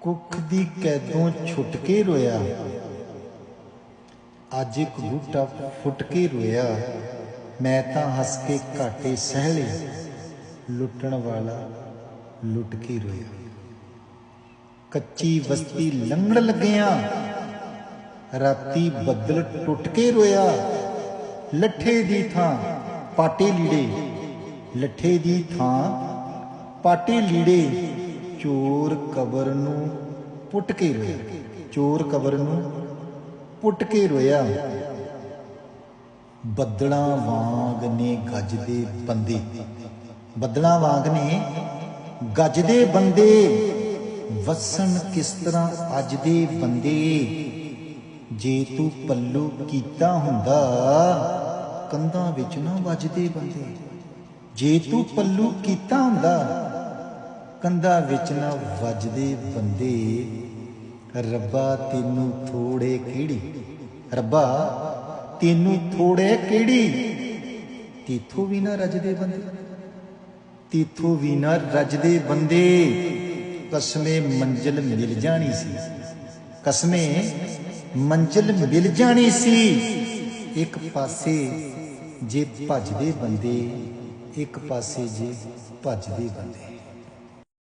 ਕੁੱਖ ਦੀ ਕੈਦੋਂ ਛੁੱਟ ਕੇ ਰੋਇਆ। ਅੱਜ ਇੱਕ ਬੂਟਾ ਫੁੱਟ ਕੇ ਰੋਇਆ। ਮੈਂ ਤਾਂ ਹੱਸ ਕੇ ਘਾਟੇ ਸਹਿ ਲਏ। ਲੁੱਟਣ ਵਾਲਾ ਲੁੱਟ ਕੇ ਰੋਇਆ। ਕੱਚੀ ਬਸਤੀ ਲੰਘਣ ਲੱਗਿਆ। ਰਾਤੀ ਬੱਦਲ ਟੁੱਟ ਕੇ ਰੋਇਆ। ਲੱਠੇ ਦੀ ਥਾਂ ਪਾਟੇ ਲੀੜੇ। ਲੱਠੇ ਦੀ ਥਾਂ ਪਾਟੇ ਲੀੜੇ। ਚੋਰ ਕਬਰ ਨੂੰ ਪੁੱਟ ਕੇ ਰੋਇਆ। ਚੋਰ ਕਬਰ ਨੂੰ ਪੁੱਟ ਕੇ ਰੋਇਆ। ਬੱਦਲਾਂ ਵਾਂਗ ਨੇ ਗੱਜਦੇ ਬੰਦੇ। ਬੱਦਲਾਂ ਵਾਂਗ ਨੇ ਗੱਜਦੇ ਬੰਦੇ। ਵਸਣ ਕਿਸ ਤਰ੍ਹਾਂ ਅੱਜ ਦੇ ਬੰਦੇ? ਜੇ ਤੂੰ ਪੱਲੂ ਕੀਤਾ ਹੁੰਦਾ, ਕੰਧਾਂ ਵਿੱਚ ਨਾ ਵੱਜਦੇ ਬੰਦੇ। ਜੇ ਤੂੰ ਪੱਲੂ ਕੀਤਾ ਹੁੰਦਾ ਕੰਧਾਂ ਵਿੱਚ ਨਾ ਵੱਜਦੇ ਬੰਦੇ। ਰੱਬਾ ਤੈਨੂੰ ਥੋੜੇ ਕਿਹੜੀ? ਰੱਬਾ ਤੈਨੂੰ ਥੋੜੇ ਕਿਹੜੀ? ਤੀਥੋਂ ਵੀ ਨਾ ਰਜਦੇ ਬੰਦੇ। ਤੀਥੋਂ ਵੀ ਨਾ ਰਜਦੇ ਬੰਦੇ। ਕਸਮੇ ਮੰਜ਼ਿਲ ਮਿਲ ਜਾਣੀ ਸੀ। ਕਸਮੇ ਮੰਜ਼ਿਲ ਮਿਲ ਜਾਣੀ ਸੀ। ਇੱਕ ਪਾਸੇ ਜੇ ਭੱਜਦੇ ਬੰਦੇ, ਇੱਕ ਪਾਸੇ ਜੇ ਭੱਜਦੇ ਬੰਦੇ।